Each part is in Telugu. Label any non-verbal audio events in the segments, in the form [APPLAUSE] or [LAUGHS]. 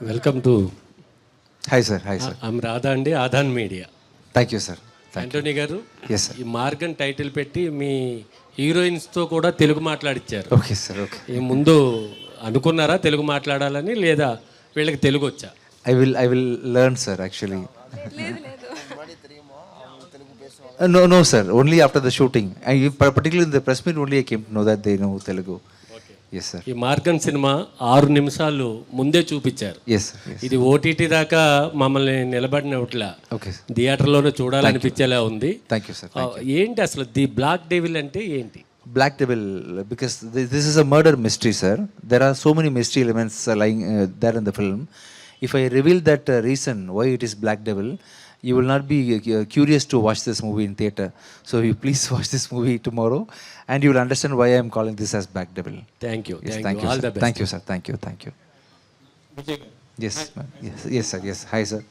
Welcome to hi sir hi sir I'm Radha అండి Aadhan media. Thank you sir Antony గారు ఎస్ సార్ ఈ మార్గన్ టైటిల్ పెట్టి మీ హీరోయిన్స్తో కూడా తెలుగు మాట్లాడిచ్చారు. ఓకే సార్ ఓకే ఈ ముందు అనుకున్నారా తెలుగు మాట్లాడాలని లేదా వీళ్ళకి తెలుగు వచ్చా? I will I will learn sir actually no no sir only after the shooting particular in the press meet only I came to know that they know Telugu ఈ మార్గన్ సినిమా ఆరు నిమిషాలు ముందే చూపించారు. ఇది ఓటీటీ దాకా మమ్మల్ని నిలబడిన థియేటర్లోనే చూడాలనిపించేలా ఉంది. Uh, ఏంటి అసలు ది బ్లాక్ డేవిల్ అంటే ఏంటి? Black table because this is a murder mystery sir there are so many mystery elements lying there in the film if I reveal that reason why it is black table you will not be uh, curious to watch this movie in theater. So you please watch this movie tomorrow, and you will understand why I am calling this as Black Devil. Thank you Yes, thank thank you you, all sir. The best Thank you, sir. Thank you, thank you. Yes, ma'am. yes, yes, sir. Yes, hi, sir.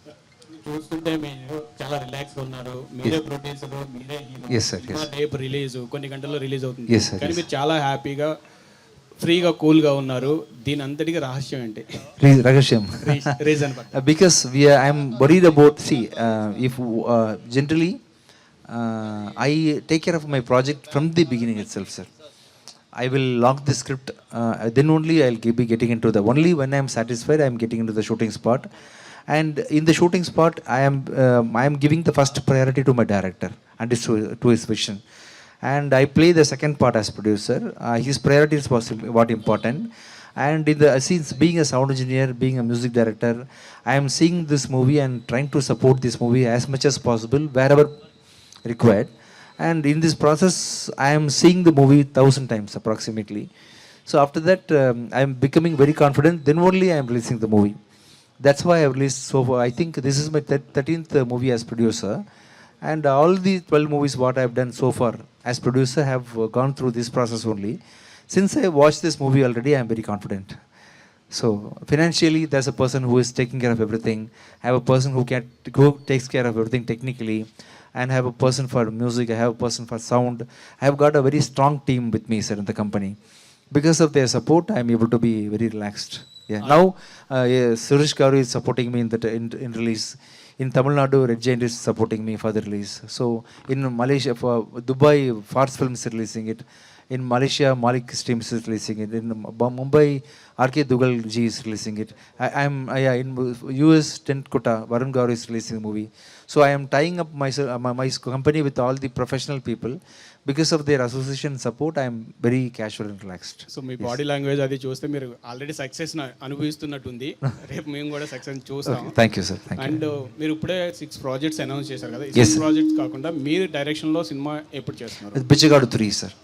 చూస్తుంటే మీరు చాలా రిలాక్స్గా ఉన్నారు మీరే ప్రొడ్యూసర్ మీరే hero. Yes, sir. Yes. Cinema రేపు రిలీజ్ కొన్ని గంటల్లో రిలీజ్ అవుతుంది Yes, sir, కానీ yes. మీరు చాలా హ్యాపీగా ఫ్రీగా కూల్గా ఉన్నారు దీని అంతటికి రహస్యం ఏంటి Ragasham. Reason Uh, because we are, I'm worried about. See, uh, if uh, generally, uh, I take care of my project from the beginning itself, sir. I will lock the script. Uh, then only I'll be getting into the. Only when I'm satisfied, I'm getting into the shooting spot. And in the shooting spot, I am um I am giving the first priority to my director and I play the second part as producer. Uh, his priorities was what important. And in the since being a sound engineer, being a music director, I am seeing this movie and trying to support this movie as much as possible wherever required. And in this process, I am seeing the movie thousand times approximately. So after that, um, I am becoming very confident. Then only I am releasing the movie. That's why I have released so far. I think this is my thir- 13th uh, movie as producer. And all the 12 movies what I have done so far as producer have uh, gone through this process only. Since I watched this movie already, I am very confident. So financially, there's a person who is taking care of everything. I have a person who can who takes care of everything technically, and I have a person for music. I have a person for sound. I have got a very strong team with me, sir, in the company. Because of their support, I am able to be very relaxed. Yeah. Now, uh, yeah, Suresh Garu is supporting me in the in, in release. In Tamil Nadu, Red Giant is supporting me for the release. So in Malaysia, for Dubai, Fars Films is releasing it. In Malaysia, Malik Streams is releasing it. In Mumbai, RK Dugal G is releasing it. I, uh, yeah, in US, Tent Kota, Varun Gaur is releasing the movie. So I'm tying up my my company with all the professional people because of their association support I'm very casual and relaxed so me body language అది చూస్తే మీరు ఆల్రెడీ సక్సెస్ అనుభవిస్తున్నట్టుంది. [LAUGHS] రేపు మేము కూడా సక్సెస్ చూస్తాం. థ్యాంక్ యూ సార్ అండ్ మీరు ఇప్పుడే సిక్స్ ప్రాజెక్ట్స్ అనౌన్స్ చేశారు కదా. ప్రాజెక్ట్స్ కాకుండా మీరు డైరెక్షన్లో సినిమా ఎప్పుడు చేస్తున్నారు? Bichagadu three sir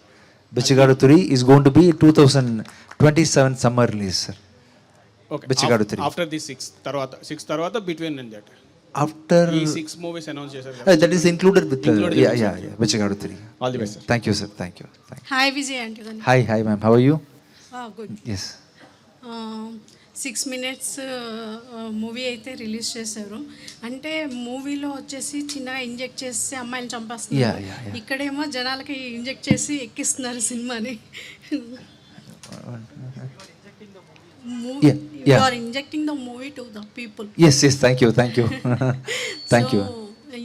Bichagadu three is going to be two thousand twenty seven summer release sir okay Bichagadu three after the six తర్వాత సిక్స్ తర్వాత బిట్వీన్ అండ్ దట్ After. ఈ సిక్స్ మూవీస్ అనౌన్స్ చేశారు Uh, that is included with. Uh, Included yeah, with yeah, yeah. Bichigadu 3. All the best Thank you, sir. Thank you. Thank you. Hi Vijay అంటే కానీ Hi, hi, ma'am. How are you? Good Yes. Six minutes movie అయితే రిలీజ్ చేశారు అంటే మూవీలో వచ్చేసి చిన్నగా ఇంజెక్ట్ చేసి అమ్మాయిని Yeah, చంపేస్తున్నారు. ఇక్కడేమో జనాలకి ఇంజెక్ట్ చేసి ఎక్కిస్తున్నారు సినిమాని Yeah, yeah. Are injecting the movie to the people Yes, yes. Thank you. Thank you. thank you.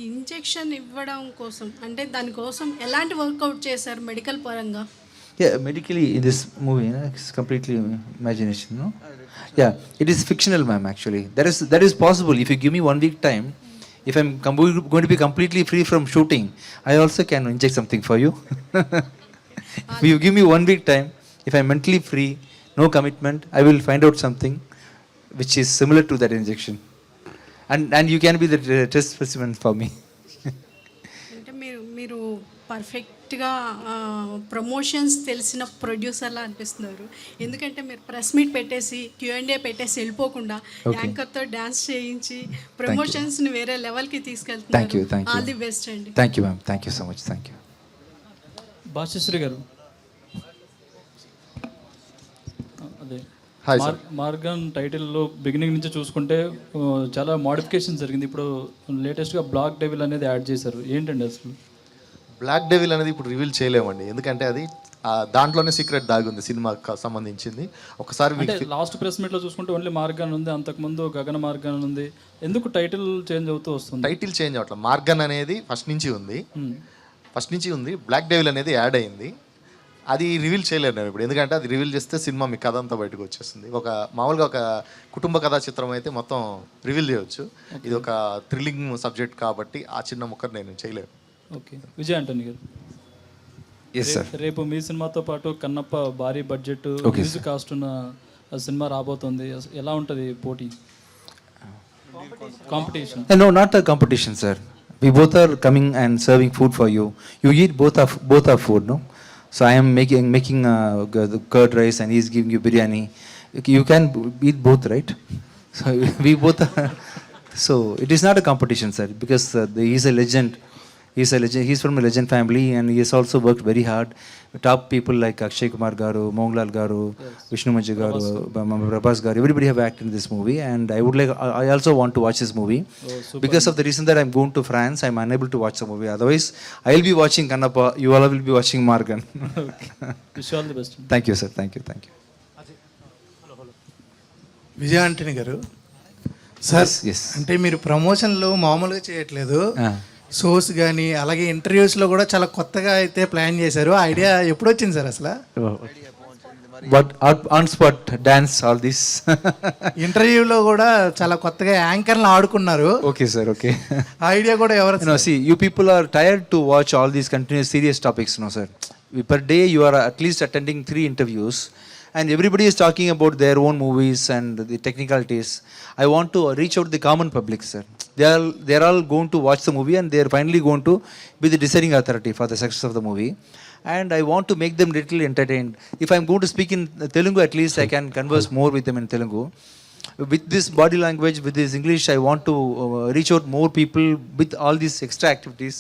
Injection ఇవ్వడం కోసం అంటే దానికోసం ఎలాంటి వర్కౌట్ చేశారు మెడికల్ పరంగా Yeah, medically in this movie, you know, it's completely imagination, no? Yeah, it is fictional, ma'am. Actually, that is that is possible. If you give me one week time, if I'm going to be completely free from shooting, I also can inject something for you. if you give me one week time, if I'm mentally free, no commitment I will find out something which is similar to that injection and and you can be best ఫెస్టిమెంట్ for me మీరు పర్ఫెక్ట్గా ప్రమోషన్స్ తెలిసిన ప్రొడ్యూసర్లా అనిపిస్తున్నారు. ఎందుకంటే మీరు ప్రెస్ మీట్ పెట్టేసి క్యూ అండ్ ఏ పెట్టేసి వెళ్ళిపోకుండా యాంకర్తో డాన్స్ చేయించి ప్రమోషన్స్ని వేరే లెవెల్కి తీసుకెళ్తున్నారు. ఆల్ ది బెస్ట్ అండి. Thank you ma'am thank you so much thank you Bhashasri garu అదే sir. మార్- మార్గన్ టైటిల్లో బిగినింగ్ నుంచి చూసుకుంటే చాలా మోడిఫికేషన్ జరిగింది. ఇప్పుడు లేటెస్ట్గా బ్లాక్ డెవిల్ అనేది యాడ్ చేశారు. ఏంటండి అసలు? బ్లాక్ డెవిల్ అనేది ఇప్పుడు రివీల్ చేయలేమండి. ఎందుకంటే అది దాంట్లోనే సీక్రెట్ దాగి ఉంది సినిమాకి సంబంధించింది. ఒకసారి లాస్ట్ ప్రెస్ మీట్లో చూసుకుంటే ఓన్లీ మార్గాన్ ఉంది. అంతకుముందు గగన మార్గాన్ ఉంది. ఎందుకు టైటిల్ చేంజ్ అవుతూ వస్తుంది? టైటిల్ చేంజ్ అవట్లేదు మార్గన్ అనేది ఫస్ట్ నుంచి ఉంది. ఫస్ట్ నుంచి ఉంది. బ్లాక్ డెవిల్ అనేది యాడ్ అయింది. అది రివీల్ చేయలేరు నేను ఇప్పుడు. ఎందుకంటే అది రివీల్ చేస్తే సినిమా మీ కథ అంతా బయటకు వచ్చేస్తుంది. ఒక మామూలుగా ఒక కుటుంబ కథా చిత్రం అయితే మొత్తం రివీల్ చేయొచ్చు. ఇది ఒక థ్రిల్లింగ్ సబ్జెక్ట్ కాబట్టి ఆ చిన్న ముక్కర్ నేను చేయలేను. ఓకే. విజయ్ ఆంటనీ గారు. ఎస్ సార్ రేపు మీ సినిమాతో పాటు కన్నప్ప భారీ బడ్జెట్ మ్యూజిక్ కాస్ట్ ఉన్న సినిమా రాబోతుంది. ఎలా ఉంటుంది పోటీ? Competition not a competition, sir. We both are coming and serving food for you. You eat both of both our food, no? So I am making making uh, the curd rice and he's giving you biryani. You can eat both, right? [LAUGHS] So we both are. [LAUGHS] So it is not a competition, sir, because uh, the, a legend. Is a legend he's from a legend family and is also work very hard top people like Akshay Kumar గారు మోహన్లాల్ గారు విష్ణుమంజి గారు ప్రభాస్ గారు everybody have act in this movie and I would like I also want to watch this movie because of the reason that I'm gone to France I'm unable to watch the movie otherwise I will be watching Kannappa you all will be watching Maargan thank you sir thank you thank you Vijay Antony garu sir అంటే మీరు ప్రమోషన్లో మామూలుగా చేయట్లేదు. షోస్ కానీ అలాగే ఇంటర్వ్యూస్లో కూడా చాలా కొత్తగా అయితే ప్లాన్ చేశారు. ఐడియా ఎప్పుడు వచ్చింది సార్ అసలు? But on spot dance all this ఇంటర్వ్యూలో కూడా చాలా కొత్తగా యాంకర్లు ఆడుకున్నారు. ఓకే సార్ ఓకే ఐడియా కూడా ఎవరు you people are tired to watch all these continuous serious topics no sir per day you are at least attending three interviews and everybody is talking about their own movies and the technicalities I want to reach out the common public sir They are they are all going to watch the movie, and they are finally going to be the deciding authority for the success of the movie. And I want to make them little entertained. If I'm going to speak in Telugu, at least I can converse more with them in Telugu with this body language, with this English, I want to uh, reach out more people with all these extra activities.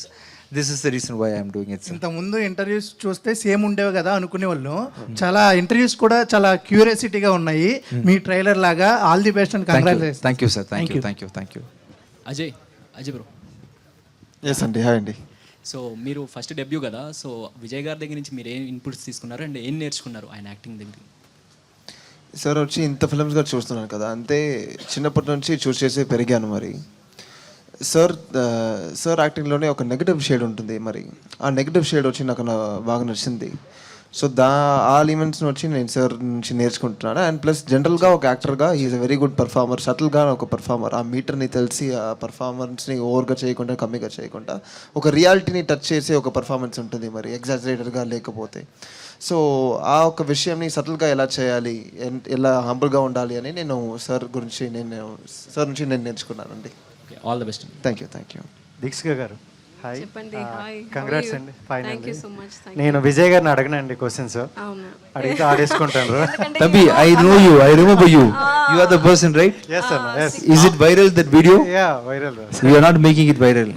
This is the reason why I am doing it. Sir. ఇంత ముందు ఇంటర్వ్యూస్ చూస్తే సేమ్ ఉండేవి కదా అనుకునే వాళ్ళు చాలా ఇంటర్వ్యూస్ కూడా చాలా క్యూరియాసిటీగా ఉన్నాయి మీ ట్రైలర్ లాగా all the best and. Congratulation Thank you, sir. Thank you. Thank you. Thank you. Ajay Ajay bro yes అండి హాయ్ అండి సో మీరు ఫస్ట్ డెబ్యూ కదా సో విజయ్ గారి దగ్గర నుంచి మీరు ఏం ఇన్పుట్స్ తీసుకున్నారు అండ్ ఏం నేర్చుకున్నారు ఆయన యాక్టింగ్ దగ్గర సార్ వచ్చి ఇంత ఫిల్మ్స్ గారు చూస్తున్నాను కదా అంతే చిన్నప్పటి నుంచి చూస్ చేసి పెరిగాను మరి. సార్ సార్ యాక్టింగ్లోనే ఒక నెగిటివ్ షేడ్ ఉంటుంది మరి. ఆ నెగిటివ్ షేడ్ వచ్చి నాకు బాగా నచ్చింది. సో దా ఆ ఎలిమెంట్స్ని వచ్చి నేను సార్ నుంచి నేర్చుకుంటున్నాను. అండ్ ప్లస్ జనరల్గా ఒక యాక్టర్గా is a very good performer సటిల్గా ఒక పర్ఫార్మర్ ఆ మీటర్ని తెలిసి ఆ పర్ఫార్మెన్స్ని ఓవర్గా చేయకుండా కమ్మిగా చేయకుండా ఒక రియాలిటీని టచ్ చేసే ఒక పర్ఫార్మెన్స్ ఉంటుంది మరి ఎగ్జాజరేటర్గా లేకపోతే. సో ఆ ఒక విషయంని సటిల్గా ఎలా చేయాలి ఎన్- ఎలా హంబుల్గా ఉండాలి అని నేను సార్ గురించి నేను సార్ నుంచి నేను నేర్చుకున్నానండి. All the best thank you thank you Deekshika garu. Hi చెప్పండి హాయ్ కంగ్రాట్స్ అండి థ్యాంక్ యూ అండి సో మచ్ నేను విజయ్ గారిని అడగనండి క్వశ్చన్స్ అవును అడిగితే ఆడేసుకుంటాను Tabi, I know you. I remember you. You are the person, right? Yes అన్న yes Is it viral that video? Yeah viral You are not making it viral.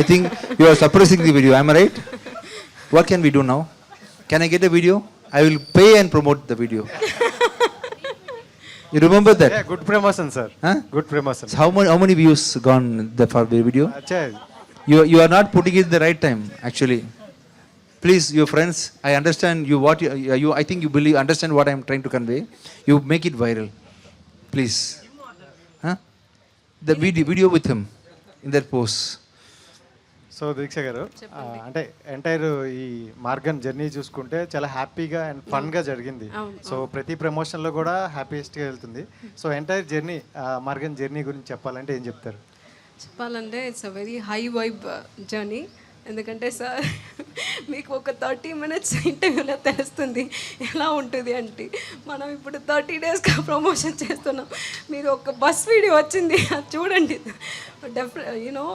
I think you are suppressing the video. Am I right? What can we do now? Can I get a video? I will pay and promote the video. You remember that? Good promotion sir Huh? Good promotion So how many how many views gone the for the video? అచ్చా you you are not putting in the right time actually please your friends I understand you what you I think you believe understand what I'm trying to convey you make it viral please the video video with him in that pose so Deeksha garu అంటే ఎంటైర్ ఈ మార్గం జర్నీ చూసుకుంటే చాలా హ్యాపీగా అండ్ ఫన్గా జరిగింది. సో ప్రతి ప్రమోషన్లో కూడా హ్యాపీయెస్ట్గా వెళ్తుంది. సో ఎంటైర్ జర్నీ మార్గం జర్నీ గురించి చెప్పాలంటే ఏం చెప్తారు? చెప్పాలంటే it's a very high vibe journey ఎందుకంటే సార్ మీకు ఒక థర్టీ మినిట్స్ ఇంటర్వ్యూలో తెలుస్తుంది ఎలా ఉంటుంది అంటే మనం ఇప్పుడు థర్టీ డేస్గా ప్రమోషన్ చేస్తున్నాం. మీరు ఒక బస్ వీడియో వచ్చింది అది చూడండి. Definitely you know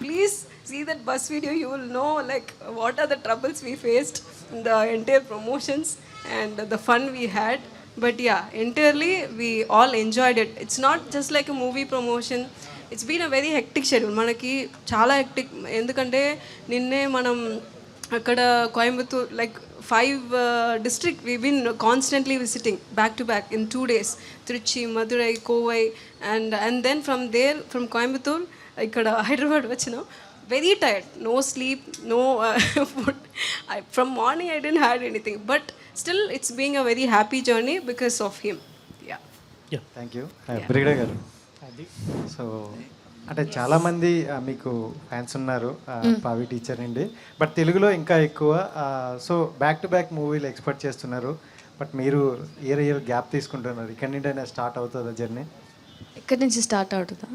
please see that bus video you will know like what are the troubles we faced the entire promotions and the fun we had but yeah entirely we all enjoyed it it's not just like a movie promotion it's been a very hectic schedule మనకి చాలా హెక్టిక్ ఎందుకంటే నిన్నే మనం అక్కడ Coimbatore like five district we been constantly visiting back to back in two days Tiruchi Madurai Kovai and and then from there from Coimbatore ఇక్కడ హైదరాబాద్ వచ్చినాం. Very tired. No sleep no uh, [LAUGHS] food. I, from morning i didn't had anything. But still it's being a very happy journey because of him. Yeah. Thank you Brigida garu so అంటే చాలామంది ఆ, మీకు ఫ్యాన్స్ ఉన్నారు పావి టీచర్ అండి. బట్ తెలుగులో ఇంకా ఎక్కువ సో బ్యాక్ టు బ్యాక్ మూవీలు ఎక్స్పెక్ట్ చేస్తున్నారు. బట్ మీరు ఇయర్ ఇయర్ గ్యాప్ తీసుకుంటున్నారు. ఇక్కడ నుండి స్టార్ట్ అవుతుందా జర్నీ ఎక్కడి నుంచి స్టార్ట్ అవుతుందా?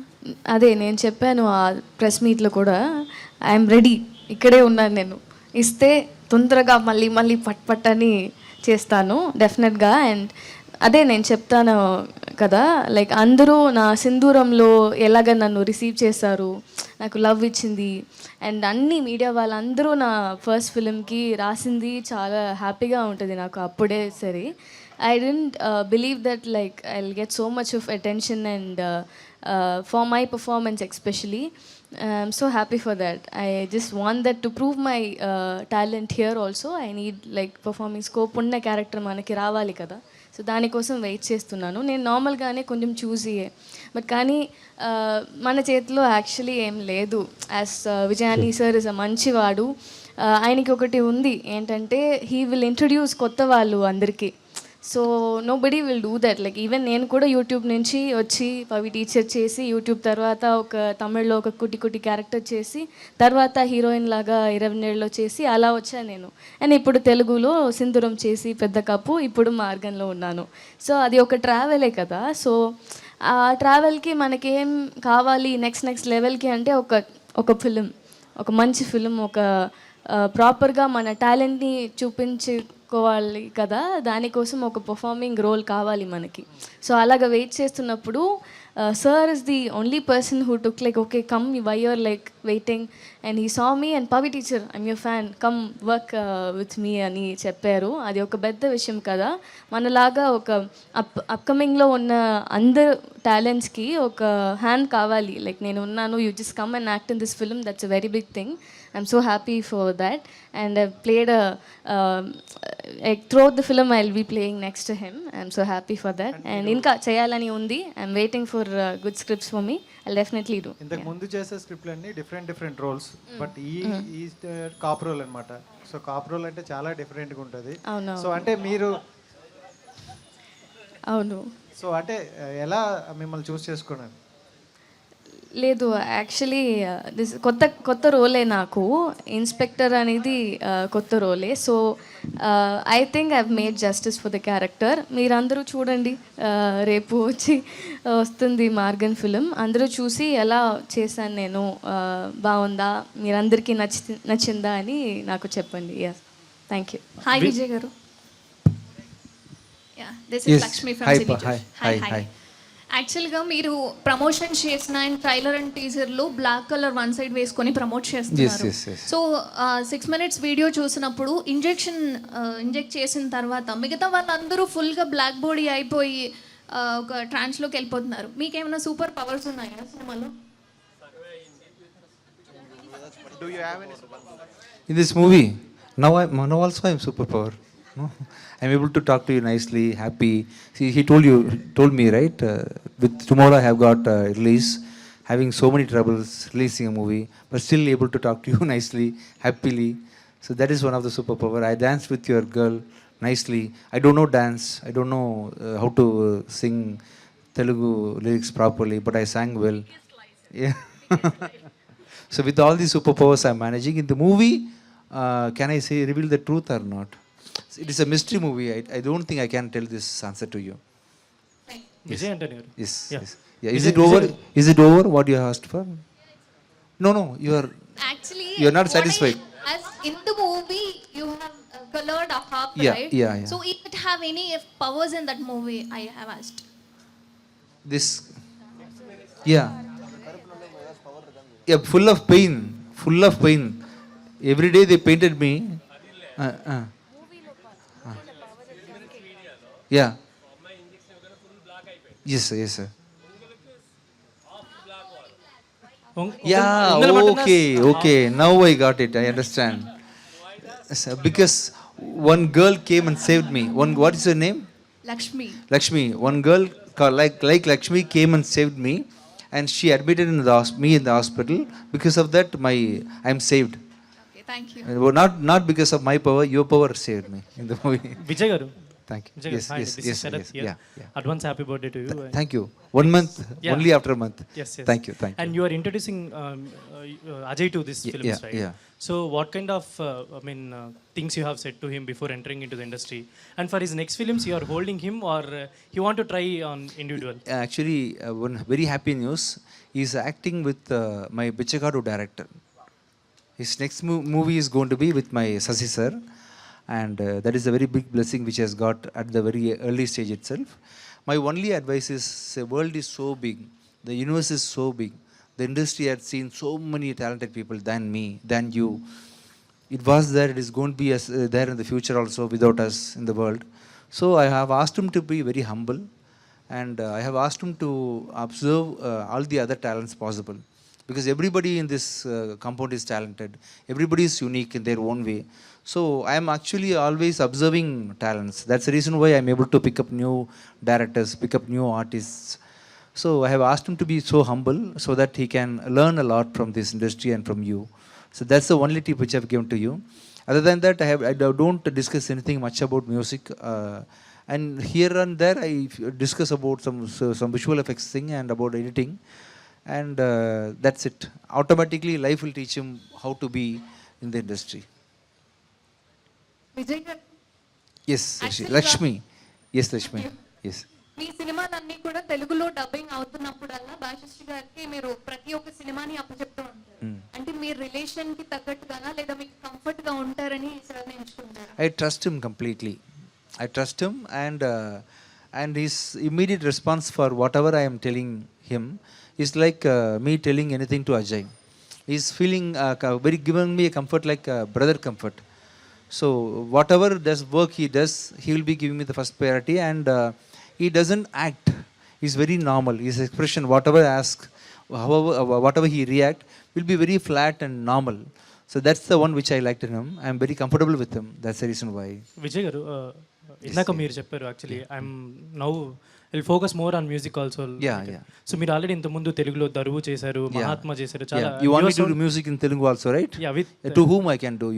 అదే నేను చెప్పాను ఆ ప్రెస్ మీట్లో కూడా ఐఎమ్ రెడీ ఇక్కడే ఉన్నాను నేను. ఇస్తే తొందరగా మళ్ళీ మళ్ళీ పట్ పట్ అని చేస్తాను డెఫినెట్గా అండ్ అదే నేను చెప్తాను కదా లైక్ అందరూ నా సింధూరంలో ఎలాగ నన్ను రిసీవ్ చేశారు నాకు లవ్ ఇచ్చింది అండ్ అన్ని మీడియా వాళ్ళందరూ నా ఫస్ట్ ఫిలింకి రాసింది చాలా హ్యాపీగా ఉంటుంది నాకు అప్పుడే సరే. I don't believe that like I will get so much of attention and for my performance especially I'm so happy for that I just want that to prove my talent here also I need like performing scope ఉన్న క్యారెక్టర్ మనకి రావాలి కదా. సో దానికోసం వెయిట్ చేస్తున్నాను. నేను నార్మల్గానే కొంచెం చూసియే. బట్ కానీ మన చేతిలో యాక్చువల్లీ ఏం లేదు. యాజ్ విజయాని సార్ ఇస్ అ మంచివాడు. ఆయనకి ఒకటి ఉంది. ఏంటంటే హీ విల్ ఇంట్రడ్యూస్ కొత్త వాళ్ళు అందరికీ. So nobody will do that like even నేను కూడా యూట్యూబ్ నుంచి వచ్చి పవి టీచర్ చేసి యూట్యూబ్ తర్వాత ఒక తమిళ్ళో ఒక కుటి కుట్టి క్యారెక్టర్ చేసి తర్వాత హీరోయిన్ లాగా ఇరవై ఏళ్ళలో చేసి అలా వచ్చాను నేను. అండ్ ఇప్పుడు తెలుగులో సింధూరం చేసి పెద్ద కప్పు ఇప్పుడు మార్గంలో ఉన్నాను. సో అది ఒక ట్రావెలే కదా. సో ఆ ట్రావెల్కి మనకేం కావాలి నెక్స్ట్ నెక్స్ట్ లెవెల్కి అంటే ఒక ఒక ఫిలిం ఒక మంచి ఫిలిం ఒక ప్రాపర్గా మన టాలెంట్ని చెప్పుకోవాలి కదా దానికోసం ఒక పర్ఫార్మింగ్ రోల్ కావాలి మనకి. సో అలాగ వెయిట్ చేస్తున్నప్పుడు sir is the only person who took like okay come why are like waiting and he saw me and Pavi teacher I'm your fan come work with me అని చెప్పారు. అది ఒక పెద్ద విషయం కదా. మనలాగా ఒక అప్ అప్కమింగ్లో ఉన్న అందరు టాలెంట్స్కి ఒక హ్యాండ్ కావాలి. లైక్ నేను ఉన్నాను you just come and act in this film that's a very big thing I'm so happy for that and I played through the film I will be playing next him I'm so happy for that and ఇంకా చేయాలని ఉంది I'm waiting for good scripts for me definitely do ఇంతకు ముందు చేసే స్క్రిప్ట్లు అన్ని డిఫరెంట్ డిఫరెంట్ రోల్స్ బట్ ఈ ఈ కాప్ రోల్ అనమాట సో కాప్ రోల్ అంటే చాలా డిఫరెంట్గా ఉంటుంది. అవును. సో అంటే మీరు అవును. సో అంటే ఎలా మిమ్మల్ని చూస్ చేసుకున్నారు లేదు యాక్చువల్లీ దిస్ కొత్త కొత్త రోలే నాకు. ఇన్స్పెక్టర్ అనేది uh, కొత్త రోలే. So I think I've made justice for the character మీరందరూ చూడండి uh, రేపు వచ్చి వస్తుంది మార్గన్ ఫిలిం. అందరూ చూసి ఎలా చేశాను నేను uh, బాగుందా? మీరందరికీ నచ్చి నచ్చిందా అని నాకు చెప్పండి. Yes thank you hi Vijay garu. This. Is Lakshmi from hi, hi. యాక్చువల్గా మీరు ప్రమోషన్ చేసిన అండ్ ట్రైలర్ అండ్ టీజర్లో బ్లాక్ కలర్ వన్ సైడ్ వేసుకొని ప్రమోట్ చేస్తున్నారు. సో సిక్స్ మినిట్స్ వీడియో చూసినప్పుడు ఇంజెక్షన్ ఇంజెక్ట్ చేసిన తర్వాత మిగతా వాళ్ళందరూ ఫుల్గా బ్లాక్ బాడీ అయిపోయి ఒక ట్రాన్స్లోకి వెళ్ళిపోతున్నారు మీకేమైనా సూపర్ పవర్స్ ఉన్నాయా సినిమాలో In this movie, now I now also I'm superpower. No? I'm able to talk to you nicely, happy. See, he told you, told me right. Uh, with tomorrow I have got uh, release, having so many troubles releasing a movie, but still able to talk to you [LAUGHS] nicely, happily. So that is one of the superpower. I danced with your girl nicely. I don't know dance. I don't know uh, how to uh, sing Telugu lyrics properly, but I sang well. Yeah. [LAUGHS] so with all these superpowers I'm managing in the movie, uh, can I say reveal the truth or not? it is a mystery movie. I, I don't think I can tell this answer to you. Yes. Vijay Antony. Yes. Yeah. yes. Yeah. Is, Is it- over? Is it over? What you asked for? No, no. You are. Actually, You're not I- satisfied. as in the movie, you have uh, colored a harp, Yeah, right? yeah, yeah. So, if it have any powers in that movie, I have asked. this yeah yeah full of pain full of pain every day they painted me uh, uh. Yeah. Yes, sir. Yes, sir. Yeah, okay, okay. Now I got it. I understand. Because one girl came and saved me. One, what is her name? Lakshmi. Lakshmi. One girl like like Lakshmi came and saved me, and she admitted in the me in the hospital. Because of that, my I'm saved. Okay, thank you. Not not because of my power. Your power saved me in the movie. Vijay Thank you. Jagan, yes, hi, yes, this yes, is Sharath yes, yeah, yeah. Advance happy birthday to you. Th- thank you. One month, Yeah. only after a month. Yes, yes. Thank you, thank you. And you are introducing um, uh, Ajay to this film, yeah, right? yeah. So, what kind of, uh, I mean, uh, things you have said to him before entering into the industry? And for his next films, you are holding him, or uh, you want to try on individual? Actually, uh, one very happy news is acting with uh, my Bichagadu director. His next mo- movie is going to be with my Sasi sir and uh, that is a very big blessing which has got at the very early stage itself. My only advice is: the world is so big, the universe is so big. The industry had seen so many talented people than me, than you. It was there, it is going to be as, uh, there in the future also without us in the world. So I have asked him to be very humble and uh, I have asked him to observe uh, all the other talents possible because everybody in this uh, compound is talented, everybody is unique in their own way. So I am actually always observing talents. That's the reason why I am able to pick up new directors, pick up new artists. So I have asked him to be so humble so that he can learn a lot from this industry and from you. So that's the only tip which I've given to you. Other than that, I have I don't discuss anything much about music. Uh, and here and there, I discuss about some so some visual effects thing and about editing, and uh, that's it. Automatically, life will teach him how to be in the industry. Lakshmi Lakshmi మీ సినిమాలన్నీ కూడా తెలుగులో డబ్బింగ్ అవుతున్నప్పుడల్లా భాషశ్రీ గారికి మీరు ప్రతి ఒక్క సినిమాని అప్పచెప్తూ ఉంటారు. అంటే మీ రిలేషన్కి తగ్గట్టుగా లేదా మీకు కంఫర్ట్గా ఉంటారని I trust him completely I trust him and and is immediate response for whatever I'm telling him is like me telling anything to Ajay is feeling very given me comfort like brother comfort So whatever does work he does, he will be giving me the first priority, and uh, he doesn't act. He's very normal. His expression, whatever I ask, however, uh, whatever he react, will be very flat and normal. So that's the one which I liked in him. I'm very comfortable with him. That's the reason why. Vijay garu uh, ఇందాక మీరు చెప్పారు actually I'm now will focus more on music also Yeah, yeah. So మీరు ఆల్రెడీ ఇంత ముందు తెలుగులో దరువు చేశారు. మహాత్మా చేశారు చాలా Yeah. You want me to do music in Telugu also, right? Yeah, with Uh, to whom I can do?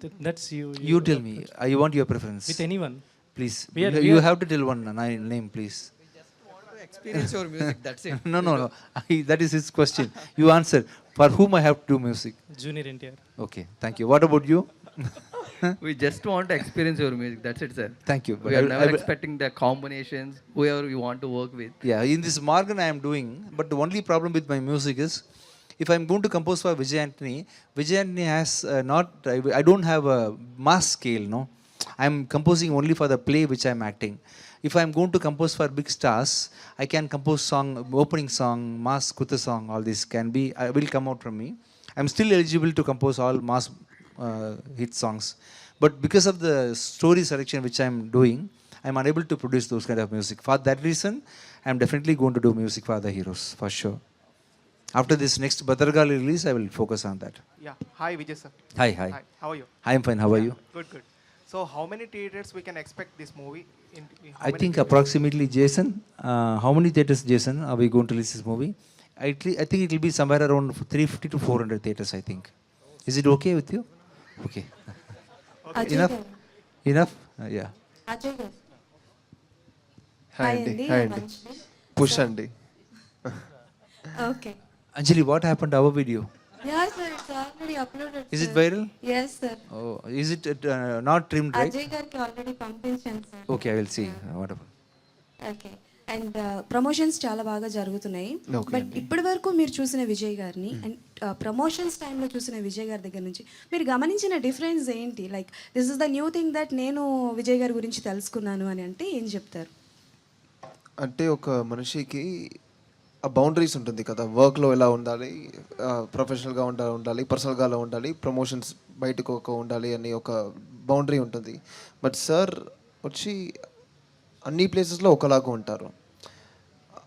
Th that's you. You, you tell me. Uh, you want your preference. With anyone. Please. Are, you, have to tell one name, please. We just want to experience your music, that's it. [LAUGHS] no, no, no. I, that is his question. You answer. For whom I have to do music? Junior India. Okay, thank you. What about you? [LAUGHS] we just want to experience your music. That's it, sir. Thank you. we are I, never I, expecting the combinations, whoever we want to work with. Yeah, in this Morgan I am doing, but the only problem with my music is if I'm going to compose for Vijay Antony, Vijay Antony has uh, not, I, I don't have a mass scale, no. I'm composing only for the play which I'm acting. If I'm going to compose for big stars, I can compose song, opening song, mass kutta song, all this can be, I will come out from me. I'm still eligible to compose all mass uh, hit songs. But because of the story selection which I'm doing, I'm unable to produce those kind of music. For that reason, I'm definitely going to do music for the heroes, for sure. After this next Badargali release, I will focus on that. Yeah. Hi, Vijay sir. Hi, hi. How are you? I'm fine. How are you? Good, good. So, how many theaters we can expect this movie? In, in how I many think theaters? approximately Jason. Uh, how many theaters, Jason, are we going to release this movie? I, thi- I think it will be somewhere around 350 to 400 theaters. I think. Is it okay with you? Okay. [LAUGHS] Ajay Enough. garu. Enough. Uh, yeah. Ajay గారు హాయ్ Hi అండి అండి, హాయ్ అండి మంచిది. పుష్ అండి okay Anjali, what happened to our video? Yeah sir it's already uploaded Is it viral? Yes sir Oh, is it uh, not trimmed right? Ajay గారికి ఆల్రెడీ పంపించాను sir Okay, I will see. Uh, whatever. Okay and promotions చాలా బాగా జరుగుతున్నాయి Okay బట్. ఇప్పటి వరకు మీరు చూసిన విజయ్ గారిని అండ్ ప్రమోషన్స్ టైంలో చూసిన విజయ్ గారి దగ్గర నుంచి మీరు గమనించిన డిఫరెన్స్ ఏంటి like this is the new thing that నేను విజయ్ గారి గురించి తెలుసుకున్నాను అని అంటే ఏం చెప్తారు అంటే ఒక మనిషికి ఆ బౌండరీస్ ఉంటుంది కదా. వర్క్లో ఎలా ఉండాలి ప్రొఫెషనల్గా ఉండా ఉండాలి పర్సనల్గా ఎలా ఉండాలి ప్రమోషన్స్ బయటకు ఒక ఉండాలి అని ఒక బౌండరీ ఉంటుంది. బట్ సార్ వచ్చి అన్ని ప్లేసెస్లో ఒకలాగా ఉంటారు.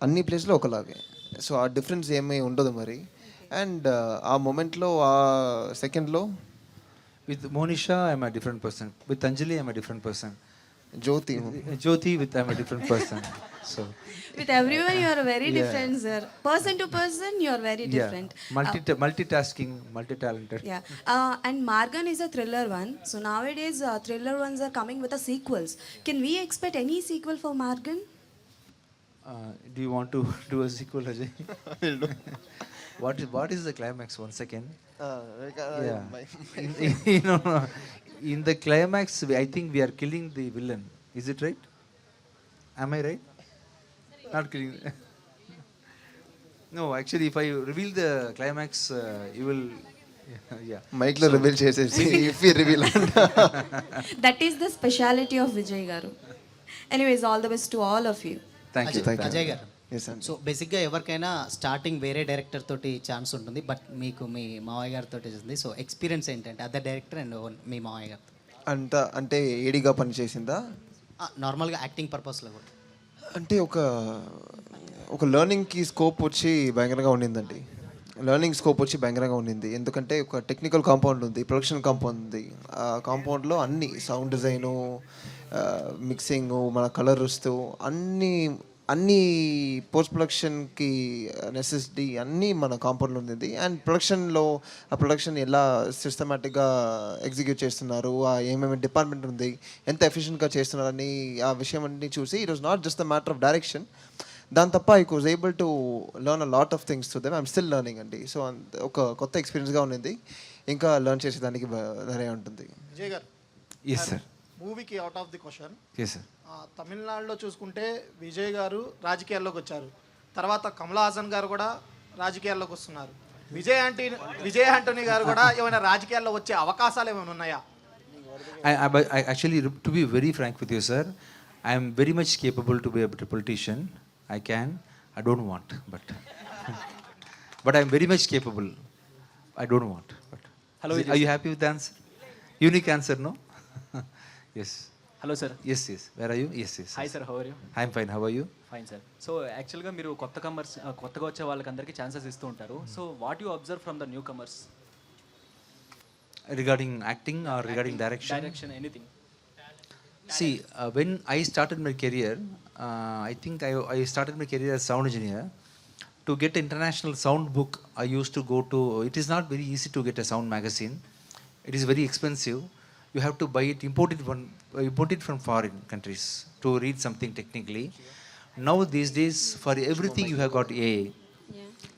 అన్ని ప్లేస్లో ఒకలాగే. సో ఆ డిఫరెన్స్ ఏమీ ఉండదు మరి. అండ్ ఆ మూమెంట్లో ఆ సెకండ్లో with Monisha I'm a different person with Anjali I'm a different person Jyoti. Jyoti with I'm a different person. So with everyone you are very different sir person to person you are very different yeah. Multi multitasking, multi-talented. Yeah. Uh, and Margan is a thriller one. So nowadays uh, thriller ones are coming with the sequels. Can we expect any sequel for Margan? Uh, do you want to [LAUGHS] do a sequel, Ajay? what is what is the climax once again? Uh, like, uh, yeah. My, my, [LAUGHS] you know, in the climax, we- I think we are killing the villain. Is it right? Am I right? Not killing. no, actually, if I reveal the climax, uh, you will. Yeah. మైక్లో రివీల్ చేసేసి if you reveal that is the speciality of Vijay Garu. Anyways, all the best to all of you. Thank you. Thank you. Ajay garu. So బేసిక్గా ఎవరికైనా స్టార్టింగ్ వేరే డైరెక్టర్ తోటి ఛాన్స్ ఉంటుంది బట్ మీకు మీ మావయ్య గారితో ఉంది సో ఎక్స్పీరియన్స్ ఏంటంటే అదర్ డైరెక్టర్ అండ్ మీ మావయ్య గారితో. అంత అంటే ఏడిగా పనిచేసిందా? నార్మల్గా యాక్టింగ్ పర్పస్లో కూడా. అంటే ఒక ఒక లెర్నింగ్కి స్కోప్ వచ్చి భయంకరంగా ఉండిందండి. లెర్నింగ్ స్కోప్ వచ్చి భయంకరంగా ఉండింది. ఎందుకంటే ఒక టెక్నికల్ కాంపౌండ్ ఉంది ప్రొడక్షన్ కాంపౌండ్ ఉంది. ఆ కాంపౌండ్లో అన్ని సౌండ్ డిజైను మిక్సింగ్ మన కలర్ వస్తూ అన్ని అన్ని పోస్ట్ ప్రొడక్షన్కి నెసెసిటీ అన్నీ మన కాంపౌండ్లో ఉంది. అండ్ ప్రొడక్షన్లో ఆ ప్రొడక్షన్ ఎలా సిస్టమేటిక్గా ఎగ్జిక్యూట్ చేస్తున్నారు ఆ ఏమేమి డిపార్ట్మెంట్ ఉంది ఎంత ఎఫిషియెంట్గా చేస్తున్నారని ఆ విషయం అన్ని చూసి it was not just the matter of direction దాని తప్ప I was able to learn a lot of things to them I'm still learning అండి. సో ఒక కొత్త ఎక్స్పీరియన్స్గా ఉన్నది. ఇంకా లర్న్ చేసేదానికి ధరే ఉంటుంది. విజయ్ గారు Yes, sir. మూవీకి out of the question Yes, sir. తమిళనాడులో చూసుకుంటే విజయ్ గారు రాజకీయాల్లోకి వచ్చారు. తర్వాత కమలాహాసన్ గారు కూడా రాజకీయాల్లోకి వస్తున్నారు. విజయ్ ఆంటీ విజయ్ ఆంటోనీ గారు కూడా ఏమైనా రాజకీయాల్లో వచ్చే అవకాశాలు ఏమైనా ఉన్నాయా? I actually to be very frank with you sir I'm very much capable to be a politician I can I don't want but but I'm very much capable I don't want but hello I you happy with answer unique answer no yes are you sir. happy with the answer? Unique answer, no? yes. Hello sir Yes, yes. Where are you? Yes, yes. Hi yes. Sir how are you I'm fine. How are you? Fine sir so యాక్చువల్గా మీరు కొత్త కమర్స్ కొత్తగా వచ్చే వాళ్ళకందరికీ ఛాన్సెస్ ఇస్తూ ఉంటారు so what you observe from the newcomers Regarding acting or regarding direction? Direction anything See, uh, when I started my career, uh, I think I, I started my career as sound engineer. To get international sound book, I used to go to. It is not very easy to get a sound magazine. It is very expensive. You have to buy it, import it, one, uh, import it from foreign countries to read something technically. Now these days, for everything you have got AA.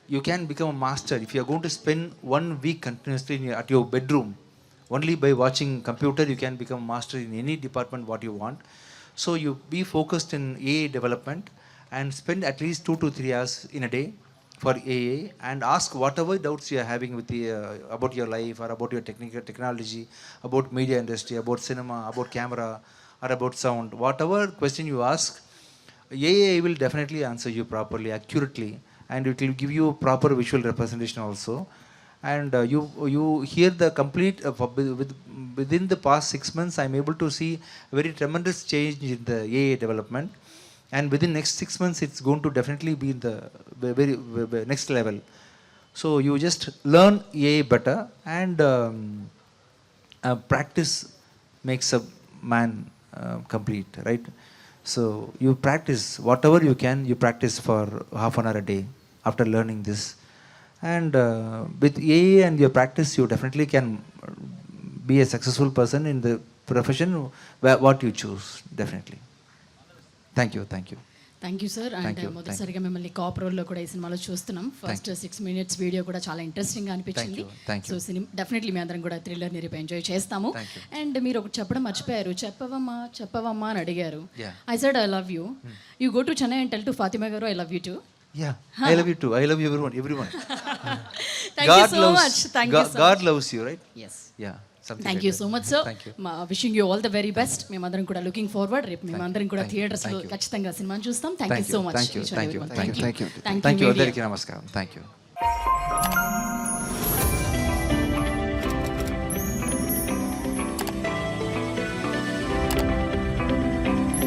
You can become a master if you are going to spend one week continuously in your, at your bedroom only by watching computer you can become a master in any department what you want so you be focused in aa development and spend at least 2 to 3 hours in a day for aa and ask whatever doubts you are having with the, uh, about your life or about your technical technology about media industry about cinema about camera or about sound whatever question you ask aa will definitely answer you properly accurately and it will give you proper visual representation also. And uh, you you hear the complete uh, with, within the past six months i'm able to see a very tremendous change in the aa development and within next six months it's going to definitely be the ve- very, ve- ve- next level. So you just learn aa better and um, uh, practice makes a man uh, complete right? So you practice whatever you can you practice for half an hour a day after learning this. And uh, with AA and your practice you definitely can be a successful person in the profession what you choose definitely thank you thank you. Thank you sir and మొదటిసారిగా మిమ్మల్ని కాప్ రోల్లో కూడా ఈ సినిమాలో చూస్తున్నాం. ఫస్ట్ సిక్స్ మినిట్స్ వీడియో కూడా చాలా ఇంట్రెస్టింగ్ అనిపించింది. సో సినిమా డెఫినెట్లీ మీ అందరం కూడా థ్రిల్లర్ రేపు ఎంజాయ్ చేస్తాము. అండ్ మీరు ఒకటి చెప్పడం మర్చిపోయారు. చెప్పవమ్మా చెప్పవమ్మా అని అడిగారు. I said I love you you go to Chennai and tell to Fatima గారు I love you to everyone everyone. Thank you so much thank you god loves you right? Yes yeah. something thank you. So much sir you wishing you all the very best మేమందరం కూడా లుకింగ్ ఫార్వర్డ్ రేపు మేమందరం కూడా. థియేటర్స్లో Thank you. ఖచ్చితంగా సినిమాని చూస్తాం thank you thank so you much thank you thank you Thank you. Thank thank you you అందరికీ నమస్కారం థ్యాంక్ యూ